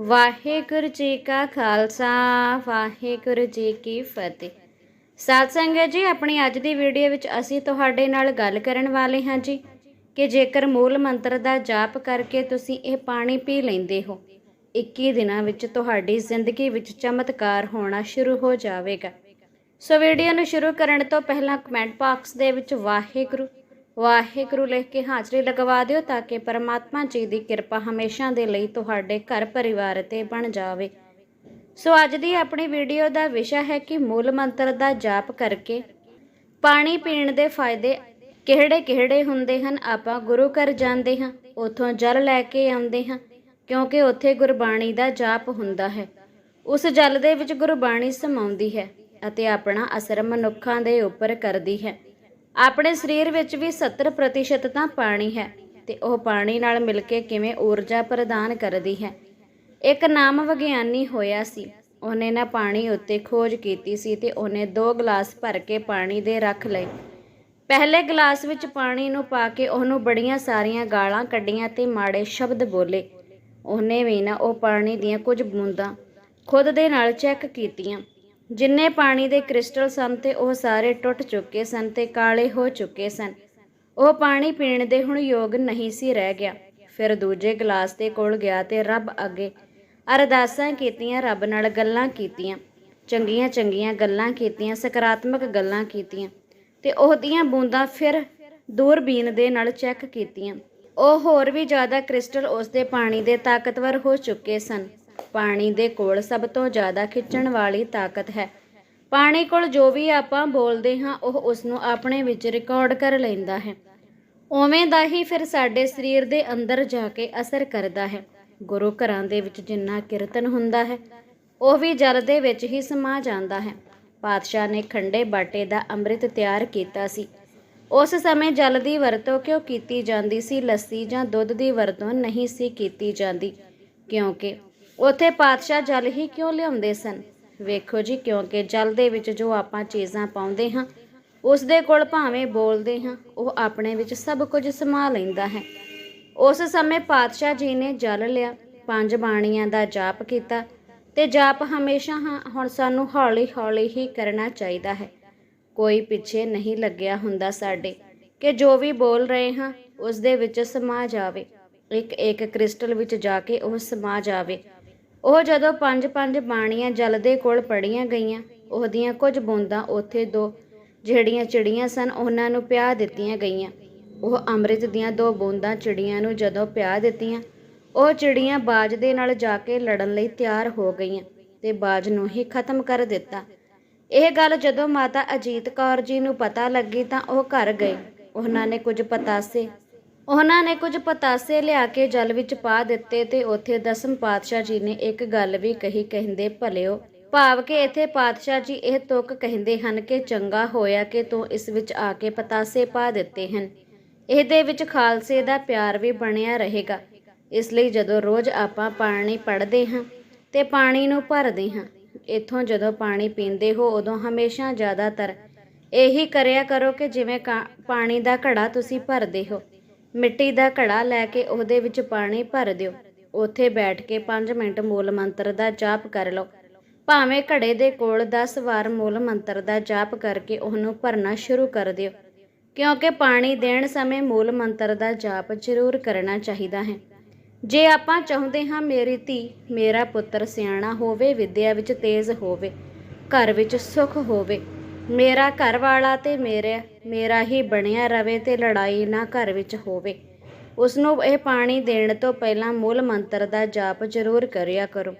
ਵਾਹਿਗੁਰੂ ਜੀ ਕਾ ਖਾਲਸਾ, ਵਾਹਿਗੁਰੂ ਜੀ ਕੀ ਫਤਿਹ। ਸਾਧ ਸੰਗਤ ਜੀ, ਆਪਣੀ ਅੱਜ ਦੀ ਵੀਡੀਓ ਵਿੱਚ ਅਸੀਂ ਤੁਹਾਡੇ ਨਾਲ ਗੱਲ ਕਰਨ ਵਾਲੇ ਹਾਂ ਜੀ ਕਿ ਜੇਕਰ ਮੂਲ ਮੰਤਰ ਦਾ ਜਾਪ ਕਰਕੇ ਤੁਸੀਂ ਇਹ ਪਾਣੀ ਪੀ ਲੈਂਦੇ ਹੋ 21 ਦਿਨਾਂ ਵਿੱਚ ਤੁਹਾਡੀ ਜ਼ਿੰਦਗੀ ਵਿੱਚ ਚਮਤਕਾਰ ਹੋਣਾ ਸ਼ੁਰੂ ਹੋ ਜਾਵੇਗਾ। ਸੋ ਵੀਡੀਓ ਨੂੰ ਸ਼ੁਰੂ ਕਰਨ ਤੋਂ ਪਹਿਲਾਂ ਕਮੈਂਟ ਬਾਕਸ ਦੇ ਵਿੱਚ ਵਾਹਿਗੁਰੂ ਵਾਹਿਗੁਰੂ ਲਿਖ ਕੇ ਹਾਜ਼ਰੀ ਲਗਵਾ ਦਿਓ ਤਾਂ ਕਿ ਪਰਮਾਤਮਾ ਜੀ ਦੀ ਕਿਰਪਾ ਹਮੇਸ਼ਾ ਦੇ ਲਈ ਤੁਹਾਡੇ ਘਰ ਪਰਿਵਾਰ ਤੇ ਬਣ ਜਾਵੇ। ਸੋ ਅੱਜ ਦੀ ਆਪਣੀ ਵੀਡੀਓ ਦਾ ਵਿਸ਼ਾ ਹੈ ਕਿ ਮੂਲ ਮੰਤਰ ਦਾ ਜਾਪ ਕਰਕੇ ਪਾਣੀ ਪੀਣ ਦੇ ਫਾਇਦੇ ਕਿਹੜੇ-ਕਿਹੜੇ ਹੁੰਦੇ ਹਨ, ਆਪਾਂ ਗੁਰੂ ਘਰ ਜਾਂਦੇ ਹਾਂ, ਉਥੋਂ ਜਲ ਲੈ ਕੇ ਆਉਂਦੇ ਹਾਂ, ਕਿਉਂਕਿ ਉੱਥੇ ਗੁਰਬਾਣੀ ਦਾ ਜਾਪ ਹੁੰਦਾ ਹੈ। ਉਸ ਜਲ ਦੇ ਵਿੱਚ ਗੁਰਬਾਣੀ ਸਮਾਉਂਦੀ ਹੈ ਅਤੇ ਆਪਣਾ ਅਸਰ ਮਨੁੱਖਾਂ ਦੇ ਉੱਪਰ ਕਰਦੀ ਹੈ। ਆਪਣੇ ਸਰੀਰ ਵਿੱਚ ਵੀ 70% ਤਾਂ ਪਾਣੀ ਹੈ ਤੇ ਉਹ ਪਾਣੀ ਨਾਲ ਮਿਲ ਕੇ ਕਿਵੇਂ ਊਰਜਾ ਪ੍ਰਦਾਨ ਕਰਦੀ ਹੈ। ਇੱਕ ਨਾਮ ਵਿਗਿਆਨੀ ਹੋਇਆ ਸੀ। ਉਹਨੇ ਨਾ ਪਾਣੀ ਉੱਤੇ ਖੋਜ ਕੀਤੀ ਸੀ ਤੇ ਉਹਨੇ ਦੋ ਗਲਾਸ ਭਰ ਕੇ ਪਾਣੀ ਦੇ ਰੱਖ ਲਏ। ਪਹਿਲੇ ਗਲਾਸ ਵਿੱਚ ਪਾਣੀ ਨੂੰ ਪਾ ਕੇ ਉਹਨੂੰ ਬੜੀਆਂ ਸਾਰੀਆਂ ਗਾਲਾਂ ਕੱਢੀਆਂ ਤੇ ਮਾੜੇ ਸ਼ਬਦ ਬੋਲੇ। ਉਹਨੇ ਵੀ ਨਾ ਉਹ ਪਾਣੀ ਦੀਆਂ ਕੁਝ ਬੂੰਦਾਂ ਖੁਦ ਦੇ ਨਾਲ ਚੈੱਕ ਕੀਤੀਆਂ। ਜਿੰਨੇ ਪਾਣੀ ਦੇ ਕ੍ਰਿਸਟਲ ਸਨ ਤੇ ਉਹ ਸਾਰੇ ਟੁੱਟ ਚੁੱਕੇ ਸਨ ਤੇ ਕਾਲੇ ਹੋ ਚੁੱਕੇ ਸਨ। ਉਹ ਪਾਣੀ ਪੀਣ ਦੇ ਹੁਣ ਯੋਗ ਨਹੀਂ ਸੀ ਰਹਿ ਗਿਆ। ਫਿਰ ਦੂਜੇ ਗਲਾਸ ਦੇ ਕੋਲ ਗਿਆ ਤੇ ਰੱਬ ਅੱਗੇ ਅਰਦਾਸਾਂ ਕੀਤੀਆਂ, ਰੱਬ ਨਾਲ ਗੱਲਾਂ ਕੀਤੀਆਂ, ਚੰਗੀਆਂ ਚੰਗੀਆਂ ਗੱਲਾਂ ਕੀਤੀਆਂ, ਸਕਾਰਾਤਮਕ ਗੱਲਾਂ ਕੀਤੀਆਂ ਤੇ ਉਹਦੀਆਂ ਬੂੰਦਾਂ ਫਿਰ ਦੂਰਬੀਨ ਦੇ ਨਾਲ ਚੈੱਕ ਕੀਤੀਆਂ। ਉਹ ਹੋਰ ਵੀ ਜ਼ਿਆਦਾ ਕ੍ਰਿਸਟਲ ਉਸ ਦੇ ਪਾਣੀ ਦੇ ਤਾਕਤਵਰ ਹੋ ਚੁੱਕੇ ਸਨ। ਪਾਣੀ ਦੇ ਕੋਲ ਸਭ ਤੋਂ ਜ਼ਿਆਦਾ ਖਿੱਚਣ ਵਾਲੀ ਤਾਕਤ ਹੈ। ਪਾਣੀ ਕੋਲ ਜੋ ਵੀ ਆਪਾਂ ਬੋਲਦੇ ਹਾਂ, ਉਹ ਉਸ ਨੂੰ ਆਪਣੇ ਵਿੱਚ ਰਿਕਾਰਡ ਕਰ ਲੈਂਦਾ ਹੈ। ਉਵੇਂ ਦਾ ਹੀ ਫਿਰ ਸਾਡੇ ਸਰੀਰ ਦੇ ਅੰਦਰ ਜਾ ਕੇ ਅਸਰ ਕਰਦਾ ਹੈ। ਗੁਰੂ ਘਰਾਂ ਦੇ ਵਿੱਚ ਜਿੰਨਾ ਕੀਰਤਨ ਹੁੰਦਾ ਹੈ, ਉਹ ਵੀ ਜਲ ਦੇ ਵਿੱਚ ਹੀ ਸਮਾ ਜਾਂਦਾ ਹੈ। ਪਾਤਸ਼ਾਹ ਨੇ ਖੰਡੇ ਬਾਟੇ ਦਾ ਅੰਮ੍ਰਿਤ ਤਿਆਰ ਕੀਤਾ ਸੀ। ਉਸ ਸਮੇਂ ਜਲ ਦੀ ਵਰਤੋਂ ਕਿਉਂ ਕੀਤੀ ਜਾਂਦੀ ਸੀ? ਲੱਸੀ ਜਾਂ ਦੁੱਧ ਦੀ ਵਰਤੋਂ ਨਹੀਂ ਸੀ ਕੀਤੀ ਜਾਂਦੀ, ਕਿਉਂਕਿ ਉੱਥੇ ਪਾਤਸ਼ਾਹ ਜਲ ਹੀ ਕਿਉਂ ਲਿਆਉਂਦੇ ਸਨ? ਵੇਖੋ ਜੀ, ਕਿਉਂਕਿ ਜਲ ਦੇ ਵਿੱਚ ਜੋ ਆਪਾਂ ਚੀਜ਼ਾਂ ਪਾਉਂਦੇ ਹਾਂ, ਉਸ ਦੇ ਕੋਲ ਭਾਵੇਂ ਬੋਲਦੇ ਹਾਂ, ਉਹ ਆਪਣੇ ਵਿੱਚ ਸਭ ਕੁਝ ਸਮਾ ਲੈਂਦਾ ਹੈ। ਉਸ ਸਮੇਂ ਪਾਤਸ਼ਾਹ ਜੀ ਨੇ ਜਲ ਲਿਆ, ਪੰਜ ਬਾਣੀਆਂ ਦਾ ਜਾਪ ਕੀਤਾ ਤੇ ਜਾਪ ਹਮੇਸ਼ਾ ਹਾਂ, ਹੁਣ ਸਾਨੂੰ ਹੌਲੀ ਹੌਲੀ ਹੀ ਕਰਨਾ ਚਾਹੀਦਾ ਹੈ। ਕੋਈ ਪਿੱਛੇ ਨਹੀਂ ਲੱਗਿਆ ਹੁੰਦਾ ਸਾਡੇ ਕਿ ਜੋ ਵੀ ਬੋਲ ਰਹੇ ਹਾਂ, ਉਸ ਦੇ ਵਿੱਚ ਸਮਾ ਜਾਵੇ। ਇੱਕ ਇੱਕ ਕ੍ਰਿਸਟਲ ਵਿੱਚ ਜਾ ਕੇ ਉਹ ਸਮਾ ਜਾਵੇ। ਉਹ ਜਦੋਂ ਪੰਜ ਪੰਜ ਬਾਣੀਆਂ ਜਲ ਦੇ ਕੋਲ ਪੜੀਆਂ ਗਈਆਂ, ਉਹਦੀਆਂ ਕੁਝ ਬੂੰਦਾਂ ਉੱਥੇ ਦੋ ਜਿਹੜੀਆਂ ਚਿੜੀਆਂ ਸਨ, ਉਹਨਾਂ ਨੂੰ ਪਿਆ ਦਿੱਤੀਆਂ ਗਈਆਂ। ਉਹ ਅੰਮ੍ਰਿਤ ਦੀਆਂ ਦੋ ਬੂੰਦਾਂ ਚਿੜੀਆਂ ਨੂੰ ਜਦੋਂ ਪਿਆ ਦਿੱਤੀਆਂ, ਉਹ ਚਿੜੀਆਂ ਬਾਜ ਦੇ ਨਾਲ ਜਾ ਕੇ ਲੜਨ ਲਈ ਤਿਆਰ ਹੋ ਗਈਆਂ ਤੇ ਬਾਜ ਨੂੰ ਹੀ ਖਤਮ ਕਰ ਦਿੱਤਾ। ਇਹ ਗੱਲ ਜਦੋਂ ਮਾਤਾ ਅਜੀਤ ਕੌਰ ਜੀ ਨੂੰ ਪਤਾ ਲੱਗੀ ਤਾਂ ਉਹ ਘਰ ਗਏ। ਉਹਨਾਂ ਨੇ ਕੁਝ ਪਤਾਸੇ ਉਹਨਾਂ ਨੇ ਕੁਝ ਪਤਾਸੇ ਲਿਆ ਕੇ ਜਲ ਵਿੱਚ ਪਾ ਦਿੱਤੇ ਤੇ ਉੱਥੇ ਦਸਮ ਪਾਤਸ਼ਾਹ ਜੀ ਨੇ ਇੱਕ ਗੱਲ ਵੀ ਕਹੀ, ਕਹਿੰਦੇ, ਭਲਿਓ, ਭਾਵ ਕਿ ਇੱਥੇ ਪਾਤਸ਼ਾਹ ਜੀ ਇਹ ਤੁਕ ਕਹਿੰਦੇ ਹਨ ਕਿ ਚੰਗਾ ਹੋਇਆ ਕਿ ਤੂੰ ਇਸ ਵਿੱਚ ਆ ਕੇ ਪਤਾਸੇ ਪਾ ਦਿੱਤੇ ਹਨ। ਇਹਦੇ ਵਿੱਚ ਖਾਲਸੇ ਦਾ ਪਿਆਰ ਵੀ ਬਣਿਆ ਰਹੇਗਾ। ਇਸ ਲਈ ਜਦੋਂ ਰੋਜ਼ ਆਪਾਂ ਪਾਣੀ ਪੜ੍ਹਦੇ ਹਾਂ ਤੇ ਪਾਣੀ ਨੂੰ ਭਰਦੇ ਹਾਂ, ਇੱਥੋਂ ਜਦੋਂ ਪਾਣੀ ਪੀਂਦੇ ਹੋ ਉਦੋਂ ਹਮੇਸ਼ਾ ਜ਼ਿਆਦਾਤਰ ਇਹੀ ਕਰਿਆ ਕਰੋ ਕਿ ਜਿਵੇਂ ਕਾ- ਪਾਣੀ ਦਾ ਘੜਾ ਤੁਸੀਂ ਭਰਦੇ ਹੋ। ਮਿੱਟੀ ਦਾ ਘੜਾ ਲੈ ਕੇ ਉਹਦੇ ਵਿੱਚ ਪਾਣੀ ਭਰ ਦਿਓ। ਉੱਥੇ ਬੈਠ ਕੇ 5 ਮਿੰਟ ਮੂਲ ਮੰਤਰ ਦਾ ਜਾਪ ਕਰ ਲਓ। ਭਾਵੇਂ ਘੜੇ ਦੇ ਕੋਲ 10 ਵਾਰ ਮੂਲ ਮੰਤਰ ਦਾ ਜਾਪ ਕਰਕੇ ਉਹਨੂੰ ਭਰਨਾ ਸ਼ੁਰੂ ਕਰ ਦਿਓ। ਕਿਉਂਕਿ ਪਾਣੀ ਦੇਣ ਸਮੇਂ ਮੂਲ ਮੰਤਰ ਦਾ ਜਾਪ ਜ਼ਰੂਰ ਕਰਨਾ ਚਾਹੀਦਾ ਹੈ। ਜੇ ਆਪਾਂ ਚਾਹੁੰਦੇ ਹਾਂ ਮੇਰੀ ਧੀ, ਮੇਰਾ ਪੁੱਤਰ ਸਿਆਣਾ ਹੋਵੇ, ਵਿਦਿਆ ਵਿੱਚ ਤੇਜ਼ ਹੋਵੇ, ਘਰ ਵਿੱਚ ਸੁਖ ਹੋਵੇ ਮੇਰਾ ਘਰ ਵਾਲਾ ਤੇ ਮੇਰੇ, ਮੇਰਾ ਹੀ ਬਣਿਆ ਰਵੇ ਤੇ ਲੜਾਈ ਨਾ ਘਰ ਵਿੱਚ ਹੋਵੇ। ਉਸ ਨੂੰ ਇਹ ਪਾਣੀ ਦੇਣ ਤੋਂ ਪਹਿਲਾਂ ਮੂਲ ਮੰਤਰ ਦਾ ਜਾਪ ਜ਼ਰੂਰ ਕਰਿਆ ਕਰੋ।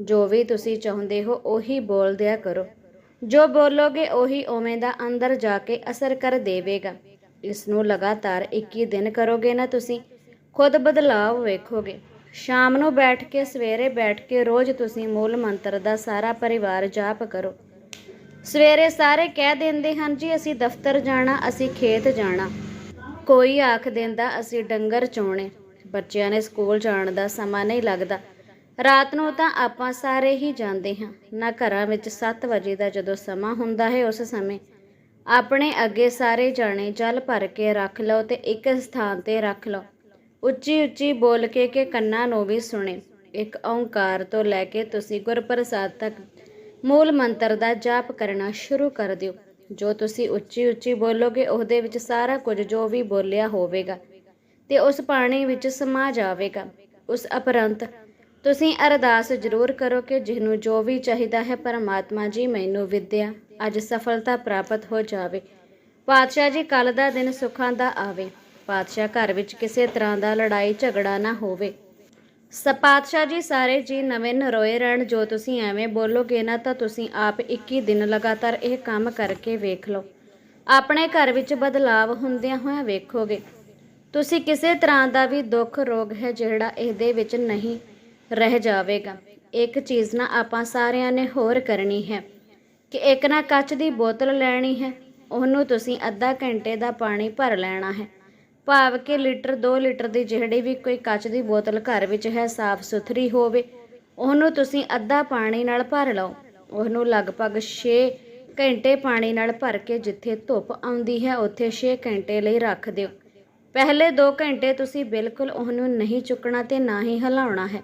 ਜੋ ਵੀ ਤੁਸੀਂ ਚਾਹੁੰਦੇ ਹੋ, ਉਹੀ ਬੋਲ ਦਿਆ ਕਰੋ। ਜੋ ਬੋਲੋਗੇ, ਉਹੀ ਉਵੇਂ ਦਾ ਅੰਦਰ ਜਾ ਕੇ ਅਸਰ ਕਰ ਦੇਵੇਗਾ। ਇਸ ਨੂੰ ਲਗਾਤਾਰ 21 ਦਿਨ ਕਰੋਗੇ ਨਾ ਤੁਸੀਂ, ਖੁਦ ਬਦਲਾਵ ਵੇਖੋਗੇ। ਸ਼ਾਮ ਨੂੰ ਬੈਠ ਕੇ, ਸਵੇਰੇ ਬੈਠ ਕੇ ਰੋਜ਼ ਤੁਸੀਂ ਮੂਲ ਮੰਤਰ ਦਾ ਸਾਰਾ ਪਰਿਵਾਰ ਜਾਪ ਕਰੋ। ਸਵੇਰੇ ਸਾਰੇ ਕਹਿ ਦਿੰਦੇ ਹਨ, ਜੀ ਅਸੀਂ ਦਫ਼ਤਰ ਜਾਣਾ, ਅਸੀਂ ਖੇਤ ਜਾਣਾ। ਕੋਈ ਆਖ ਦਿੰਦਾ, ਅਸੀਂ ਡੰਗਰ ਚੋਣੇ। ਬੱਚਿਆਂ ਨੇ ਸਕੂਲ ਜਾਣ ਦਾ ਸਮਾਂ ਨਹੀਂ ਲੱਗਦਾ। ਰਾਤ ਨੂੰ ਤਾਂ ਆਪਾਂ ਸਾਰੇ ਹੀ ਜਾਂਦੇ ਹਾਂ। ਨਾ ਘਰਾਂ ਵਿੱਚ 7 ਵਜੇ ਦਾ ਜਦੋਂ ਸਮਾਂ ਹੁੰਦਾ ਹੈ, ਉਸ ਸਮੇਂ ਆਪਣੇ ਅੱਗੇ ਸਾਰੇ ਜਾਣੇ ਜਲ ਭਰ ਕੇ ਰੱਖ ਲਓ ਤੇ ਇੱਕ ਸਥਾਨ ਤੇ ਰੱਖ ਲਓ। ਉੱਚੀ ਉੱਚੀ ਬੋਲ ਕੇ ਕਿ ਕੰਨਾਂ ਨੂੰ ਵੀ ਸੁਣੇ। ਇੱਕ ਓੰਕਾਰ ਤੋਂ ਲੈ ਕੇ ਤੁਸੀਂ ਗੁਰਪ੍ਰਸਾਦ ਤੱਕ ਮੂਲ ਮੰਤਰ ਦਾ ਜਾਪ ਕਰਨਾ ਸ਼ੁਰੂ ਕਰ ਦਿਓ। ਜੋ ਤੁਸੀਂ ਉੱਚੀ ਉੱਚੀ ਬੋਲੋਗੇ, ਉਹਦੇ ਵਿੱਚ ਸਾਰਾ ਕੁਝ ਜੋ ਵੀ ਬੋਲਿਆ ਹੋਵੇਗਾ ਤੇ ਉਸ ਪਾਣੀ ਵਿੱਚ ਸਮਾ ਜਾਵੇਗਾ। ਉਸ ਉਪਰੰਤ ਤੁਸੀਂ ਅਰਦਾਸ ਜ਼ਰੂਰ ਕਰੋ ਕਿ ਜਿਹਨੂੰ ਜੋ ਵੀ ਚਾਹੀਦਾ ਹੈ, ਪਰਮਾਤਮਾ ਜੀ ਮੈਨੂੰ ਵਿਦਿਆ, ਅੱਜ ਸਫਲਤਾ ਪ੍ਰਾਪਤ ਹੋ ਜਾਵੇ। ਪਾਤਸ਼ਾਹ ਜੀ ਕੱਲ ਦਾ ਦਿਨ ਸੁੱਖਾਂ ਦਾ ਆਵੇ। ਪਾਤਸ਼ਾਹ ਘਰ ਵਿੱਚ ਕਿਸੇ ਤਰ੍ਹਾਂ ਦਾ ਲੜਾਈ ਝਗੜਾ ਨਾ ਹੋਵੇ। ਸਪਾਤਸ਼ਾਹ ਜੀ ਸਾਰੇ ਜੀ ਨਵੇਂ ਨਰੋਏ ਰਹਿਣ ਜੋ ਤੁਸੀਂ ਐਵੇਂ ਬੋਲੋਗੇ ਨਾ ਤਾਂ ਤੁਸੀਂ ਆਪ 21 ਦਿਨ ਲਗਾਤਾਰ ਇਹ ਕੰਮ ਕਰਕੇ ਵੇਖ ਲਓ। ਆਪਣੇ ਘਰ ਵਿੱਚ ਬਦਲਾਵ ਹੁੰਦਿਆਂ ਹੋਇਆਂ ਵੇਖੋਗੇ। ਤੁਸੀਂ ਕਿਸੇ ਤਰ੍ਹਾਂ ਦਾ ਵੀ ਦੁੱਖ ਰੋਗ ਹੈ ਜਿਹੜਾ ਇਹਦੇ ਵਿੱਚ ਨਹੀਂ ਰਹਿ ਜਾਵੇਗਾ। ਇੱਕ ਚੀਜ਼ ਨਾ ਆਪਾਂ ਸਾਰਿਆਂ ਨੇ ਹੋਰ ਕਰਨੀ ਹੈ ਕਿ ਇੱਕ ਨਾ ਕੱਚ ਦੀ ਬੋਤਲ ਲੈਣੀ ਹੈ, ਉਹਨੂੰ ਤੁਸੀਂ ਅੱਧਾ ਘੰਟੇ ਦਾ ਪਾਣੀ ਭਰ ਲੈਣਾ ਹੈ। ਭਾਵ ਕਿ ਲੀਟਰ 2 ਲੀਟਰ ਦੀ ਜਿਹੜੀ ਵੀ ਕੋਈ ਕੱਚ ਦੀ ਬੋਤਲ ਘਰ ਵਿੱਚ ਹੈ, ਸਾਫ਼ ਸੁਥਰੀ ਹੋਵੇ, ਉਹਨੂੰ ਤੁਸੀਂ ਅੱਧਾ ਪਾਣੀ ਨਾਲ ਭਰ ਲਓ। ਉਹਨੂੰ ਲਗਭਗ 6 ਘੰਟੇ ਪਾਣੀ ਨਾਲ ਭਰ ਕੇ ਜਿੱਥੇ ਧੁੱਪ ਆਉਂਦੀ ਹੈ, ਉੱਥੇ 6 ਘੰਟੇ ਲਈ ਰੱਖ ਦਿਓ। ਪਹਿਲੇ 2 ਘੰਟੇ ਤੁਸੀਂ ਬਿਲਕੁਲ ਉਹਨੂੰ ਨਹੀਂ ਚੁੱਕਣਾ ਤੇ ਨਾ ਹੀ ਹਿਲਾਉਣਾ ਹੈ।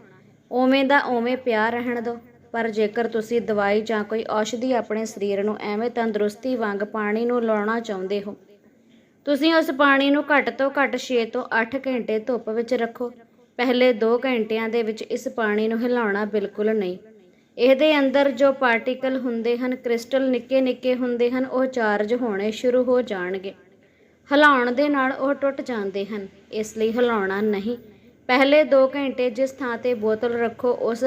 ਉਵੇਂ ਦਾ ਉਵੇਂ ਪਿਆ ਰਹਿਣ ਦਿਓ। ਪਰ ਜੇਕਰ ਤੁਸੀਂ ਦਵਾਈ ਜਾਂ ਕੋਈ ਔਸ਼ਧੀ ਆਪਣੇ ਸਰੀਰ ਨੂੰ ਐਵੇਂ ਤੰਦਰੁਸਤੀ ਵਾਂਗ ਪਾਣੀ ਨੂੰ ਲਾਉਣਾ ਚਾਹੁੰਦੇ ਹੋ ਤੁਸੀਂ ਉਸ ਪਾਣੀ ਨੂੰ ਘੱਟ ਤੋਂ ਘੱਟ 6 ਤੋਂ 8 ਘੰਟੇ ਧੁੱਪ ਵਿੱਚ ਰੱਖੋ। ਪਹਿਲੇ 2 ਘੰਟਿਆਂ ਦੇ ਵਿੱਚ ਇਸ ਪਾਣੀ ਨੂੰ ਹਿਲਾਉਣਾ ਬਿਲਕੁਲ ਨਹੀਂ। ਇਹਦੇ ਅੰਦਰ ਜੋ ਪਾਰਟੀਕਲ ਹੁੰਦੇ ਹਨ, ਕ੍ਰਿਸਟਲ ਨਿੱਕੇ ਨਿੱਕੇ ਹੁੰਦੇ ਹਨ, ਉਹ ਚਾਰਜ ਹੋਣੇ ਸ਼ੁਰੂ ਹੋ ਜਾਣਗੇ। ਹਿਲਾਉਣ ਦੇ ਨਾਲ ਉਹ ਟੁੱਟ ਜਾਂਦੇ ਹਨ, ਇਸ ਲਈ ਹਿਲਾਉਣਾ ਨਹੀਂ। ਪਹਿਲੇ 2 ਘੰਟੇ ਜਿਸ ਥਾਂ ਤੇ ਬੋਤਲ ਰੱਖੋ, ਉਸ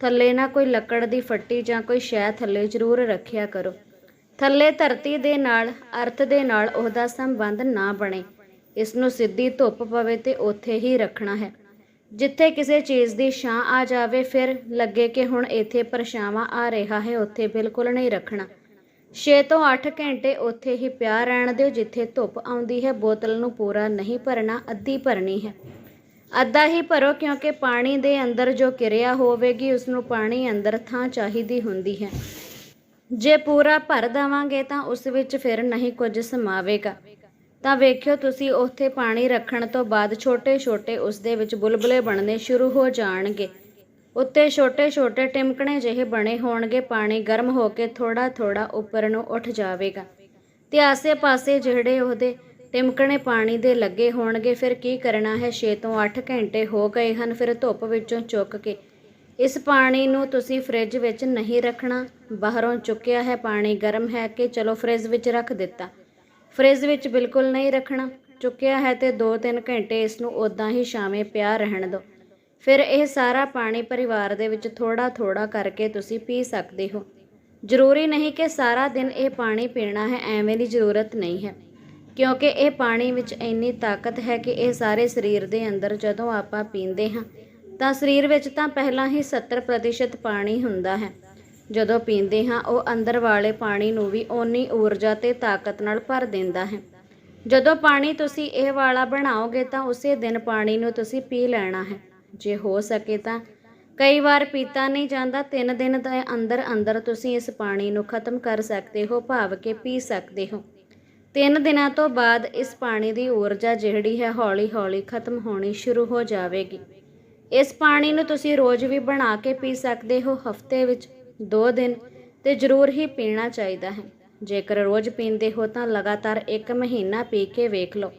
ਥੱਲੇ ਨਾ ਕੋਈ ਲੱਕੜ ਦੀ ਫੱਟੀ ਜਾਂ ਕੋਈ ਸ਼ੈ ਥੱਲੇ ਜ਼ਰੂਰ ਰੱਖਿਆ ਕਰੋ। ਥੱਲੇ ਧਰਤੀ ਦੇ ਨਾਲ, ਅਰਥ ਦੇ ਨਾਲ ਉਹਦਾ ਸੰਬੰਧ ਨਾ ਬਣੇ। ਇਸ ਨੂੰ ਸਿੱਧੀ ਧੁੱਪ ਪਵੇ ਤੇ ਉੱਥੇ ਹੀ ਰੱਖਣਾ ਹੈ। ਜਿੱਥੇ ਕਿਸੇ ਚੀਜ਼ ਦੀ ਛਾਂ ਆ ਜਾਵੇ, ਫਿਰ ਲੱਗੇ ਕਿ ਹੁਣ ਇੱਥੇ ਪਰਛਾਵਾਂ ਆ ਰਿਹਾ ਹੈ, ਉੱਥੇ ਬਿਲਕੁਲ ਨਹੀਂ ਰੱਖਣਾ। 6 ਤੋਂ 8 ਘੰਟੇ ਉੱਥੇ ਹੀ ਪਿਆ ਰਹਿਣ ਦਿਓ, ਜਿੱਥੇ ਧੁੱਪ ਆਉਂਦੀ ਹੈ, ਬੋਤਲ ਨੂੰ ਪੂਰਾ ਨਹੀਂ ਭਰਨਾ, ਅੱਧੀ ਭਰਨੀ ਹੈ। ਅੱਧਾ ਹੀ ਭਰੋ, ਕਿਉਂਕਿ ਪਾਣੀ ਦੇ ਅੰਦਰ ਜੋ ਕਿਰਿਆ ਹੋਵੇਗੀ ਉਸ ਨੂੰ ਪਾਣੀ ਅੰਦਰ ਥਾਂ ਚਾਹੀਦੀ ਹੁੰਦੀ ਹੈ। ਜੇ ਪੂਰਾ ਭਰ ਦੇਵਾਂਗੇ ਤਾਂ ਉਸ ਵਿੱਚ ਫਿਰ ਨਹੀਂ ਕੁਝ ਸਮਾਵੇਗਾ। ਤਾਂ ਵੇਖਿਓ ਤੁਸੀਂ ਉੱਥੇ ਪਾਣੀ ਰੱਖਣ ਤੋਂ ਬਾਅਦ ਛੋਟੇ-ਛੋਟੇ ਉਸ ਦੇ ਵਿੱਚ ਬੁਲਬੁਲੇ ਬਣਨੇ ਸ਼ੁਰੂ ਹੋ ਜਾਣਗੇ। ਉੱਤੇ ਛੋਟੇ-ਛੋਟੇ ਟਿਮਕਣੇ ਜਿਹੇ ਬਣੇ ਹੋਣਗੇ, ਪਾਣੀ ਗਰਮ ਹੋ ਕੇ ਥੋੜਾ-ਥੋੜਾ ਉੱਪਰ ਨੂੰ ਉੱਠ ਜਾਵੇਗਾ। ਤੇ ਆਸੇ-ਪਾਸੇ ਜਿਹੜੇ ਉਹਦੇ ਟਿਮਕਣੇ ਪਾਣੀ ਦੇ ਲੱਗੇ ਹੋਣਗੇ, ਫਿਰ ਕੀ ਕਰਨਾ ਹੈ? 6 ਤੋਂ 8 ਘੰਟੇ ਹੋ ਗਏ ਹਨ, ਫਿਰ ਧੁੱਪ ਵਿੱਚੋਂ ਚੁੱਕ ਕੇ ਇਸ ਪਾਣੀ ਨੂੰ ਤੁਸੀਂ ਫ੍ਰਿਜ ਵਿੱਚ ਨਹੀਂ ਰੱਖਣਾ। ਬਾਹਰੋਂ ਚੁੱਕਿਆ ਹੈ ਪਾਣੀ, ਗਰਮ ਹੈ ਕਿ ਚਲੋ ਫ੍ਰਿਜ ਵਿੱਚ ਰੱਖ ਦਿੱਤਾ। ਫ੍ਰਿਜ ਵਿੱਚ ਬਿਲਕੁਲ ਨਹੀਂ ਰੱਖਣਾ। ਚੁੱਕਿਆ ਹੈ ਤੇ 2-3 ਘੰਟੇ ਇਸ ਨੂੰ ਉਦਾਂ ਹੀ ਛਾਵੇਂ ਪਿਆ ਰਹਿਣ ਦਿਓ ਫਿਰ ਇਹ ਸਾਰਾ ਪਾਣੀ ਪਰਿਵਾਰ ਦੇ ਵਿੱਚ ਥੋੜਾ-ਥੋੜਾ ਕਰਕੇ ਤੁਸੀਂ ਪੀ ਸਕਦੇ ਹੋ। ਜ਼ਰੂਰੀ ਨਹੀਂ ਕਿ ਸਾਰਾ ਦਿਨ ਇਹ ਪਾਣੀ ਪੀਣਾ ਹੈ, ਐਵੇਂ ਦੀ ਜ਼ਰੂਰਤ ਨਹੀਂ ਹੈ। ਕਿਉਂਕਿ ਇਹ ਪਾਣੀ ਵਿੱਚ ਇੰਨੀ ਤਾਕਤ ਹੈ ਕਿ ਇਹ ਸਾਰੇ ਸਰੀਰ ਦੇ ਅੰਦਰ ਜਦੋਂ ਆਪਾਂ ਪੀਂਦੇ ਹਾਂ ਤਾਂ ਸਰੀਰ ਵਿੱਚ ਤਾਂ ਪਹਿਲਾਂ ਹੀ 70% ਪਾਣੀ ਹੁੰਦਾ ਹੈ। ਜਦੋਂ ਪੀਂਦੇ ਹਾਂ, ਉਹ ਅੰਦਰ ਵਾਲੇ ਪਾਣੀ ਨੂੰ ਵੀ ਓਨੀ ਊਰਜਾ ਤੇ ਤਾਕਤ ਨਾਲ ਭਰ ਦਿੰਦਾ ਹੈ। ਜਦੋਂ ਪਾਣੀ ਤੁਸੀਂ ਇਹ ਵਾਲਾ ਬਣਾਓਗੇ, ਤਾਂ ਉਸੇ ਦਿਨ ਪਾਣੀ ਨੂੰ ਤੁਸੀਂ ਪੀ ਲੈਣਾ ਹੈ। ਜੇ ਹੋ ਸਕੇ ਤਾਂ ਕਈ ਵਾਰ ਪੀਤਾ ਨਹੀਂ ਜਾਂਦਾ, ਤਿੰਨ ਦਿਨ ਦੇ ਅੰਦਰ ਅੰਦਰ ਤੁਸੀਂ ਇਸ ਪਾਣੀ ਨੂੰ ਖਤਮ ਕਰ ਸਕਦੇ ਹੋ, ਭਾਵ ਕਿ ਪੀ ਸਕਦੇ ਹੋ। ਤਿੰਨ ਦਿਨਾਂ ਤੋਂ ਬਾਅਦ ਇਸ ਪਾਣੀ ਦੀ ਊਰਜਾ ਜਿਹੜੀ ਹੈ, ਹੌਲੀ-ਹੌਲੀ ਖਤਮ ਹੋਣੀ ਸ਼ੁਰੂ ਹੋ ਜਾਵੇਗੀ। ਇਸ ਪਾਣੀ ਨੂੰ ਤੁਸੀਂ ਰੋਜ਼ ਵੀ ਬਣਾ ਕੇ ਪੀ ਸਕਦੇ ਹੋ, ਹਫ਼ਤੇ ਵਿੱਚ ਦੋ ਦਿਨ ਤੇ ਜ਼ਰੂਰ ਹੀ ਪੀਣਾ ਚਾਹੀਦਾ ਹੈ। ਜੇਕਰ ਰੋਜ਼ ਪੀਂਦੇ ਹੋ ਤਾਂ ਲਗਾਤਾਰ 1 ਮਹੀਨਾ ਪੀ ਕੇ ਵੇਖ ਲਓ।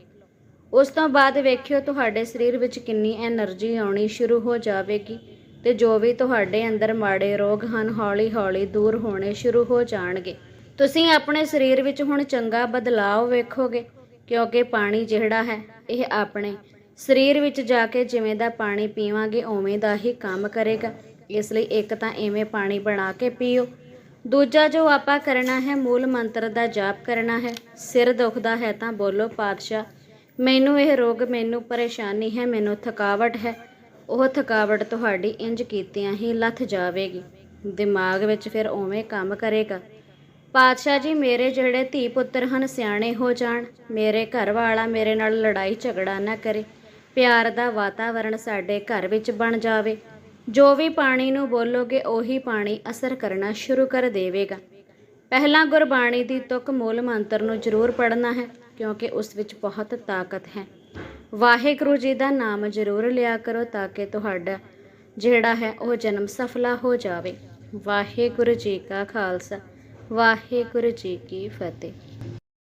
ਉਸ ਤੋਂ ਬਾਅਦ ਵੇਖਿਓ ਤੁਹਾਡੇ ਸਰੀਰ ਵਿੱਚ ਕਿੰਨੀ એનર્ਜੀ ਆਉਣੀ ਸ਼ੁਰੂ ਹੋ ਜਾਵੇਗੀ ਤੇ ਜੋ ਵੀ ਤੁਹਾਡੇ ਅੰਦਰ ਮਾੜੇ ਰੋਗ ਹਨ, ਹੌਲੀ-ਹੌਲੀ ਦੂਰ ਹੋਣੇ ਸ਼ੁਰੂ ਹੋ ਜਾਣਗੇ। ਤੁਸੀਂ ਆਪਣੇ ਸਰੀਰ ਵਿੱਚ ਹੁਣ ਚੰਗਾ ਬਦਲਾਅ ਵੇਖੋਗੇ, ਕਿਉਂਕਿ ਪਾਣੀ ਜਿਹੜਾ ਹੈ, ਇਹ ਆਪਣੇ ਸਰੀਰ ਵਿੱਚ ਜਾ ਕੇ ਜਿਵੇਂ ਦਾ ਪਾਣੀ ਪੀਵਾਂਗੇ, ਉਵੇਂ ਦਾ ਹੀ ਕੰਮ ਕਰੇਗਾ। ਇਸ ਲਈ ਇੱਕ ਤਾਂ ਐਵੇਂ ਪਾਣੀ ਬਣਾ ਕੇ ਪੀਓ। ਦੂਜਾ ਜੋ ਆਪਾਂ ਕਰਨਾ ਹੈ, ਮੂਲ ਮੰਤਰ ਦਾ ਜਾਪ ਕਰਨਾ ਹੈ। ਸਿਰ ਦੁਖਦਾ ਹੈ ਤਾਂ ਬੋਲੋ, ਪਾਤਸ਼ਾਹ, ਮੈਨੂੰ ਇਹ ਰੋਗ, ਮੈਨੂੰ ਪਰੇਸ਼ਾਨੀ ਹੈ, ਮੈਨੂੰ ਥਕਾਵਟ ਹੈ। ਉਹ ਥਕਾਵਟ ਤੁਹਾਡੀ ਇੰਜ ਕੀਤਿਆਂ ਹੀ ਲੱਥ ਜਾਵੇਗੀ। ਦਿਮਾਗ ਵਿੱਚ ਫਿਰ ਉਵੇਂ ਕੰਮ ਕਰੇਗਾ। ਪਾਤਸ਼ਾਹ ਜੀ, ਮੇਰੇ ਜਿਹੜੇ ਧੀ ਪੁੱਤਰ ਹਨ, ਸਿਆਣੇ ਹੋ ਜਾਣ। ਮੇਰੇ ਘਰ ਵਾਲਾ ਮੇਰੇ ਨਾਲ ਲੜਾਈ ਝਗੜਾ ਨਾ ਕਰੇ। ਪਿਆਰ ਦਾ ਵਾਤਾਵਰਣ ਸਾਡੇ ਘਰ ਵਿੱਚ ਬਣ ਜਾਵੇ। ਜੋ ਵੀ ਪਾਣੀ ਨੂੰ ਬੋਲੋਗੇ, ਉਹੀ ਪਾਣੀ ਅਸਰ ਕਰਨਾ ਸ਼ੁਰੂ ਕਰ ਦੇਵੇਗਾ। ਪਹਿਲਾਂ ਗੁਰਬਾਣੀ ਦੀ ਤੁਕ ਮੂਲ ਮੰਤਰ ਨੂੰ ਜ਼ਰੂਰ ਪੜ੍ਹਨਾ ਹੈ, ਕਿਉਂਕਿ ਉਸ ਵਿੱਚ ਬਹੁਤ ਤਾਕਤ ਹੈ। ਵਾਹਿਗੁਰੂ ਜੀ ਦਾ ਨਾਮ ਜ਼ਰੂਰ ਲਿਆ ਕਰੋ ਤਾਂ ਕਿ ਤੁਹਾਡਾ ਜਿਹੜਾ ਹੈ, ਉਹ ਜਨਮ ਸਫਲਾ ਹੋ ਜਾਵੇ। ਵਾਹਿਗੁਰੂ ਜੀ ਕਾ ਖਾਲਸਾ, ਵਾਹਿਗੁਰੂ ਜੀ ਕੀ ਫਤਿਹ।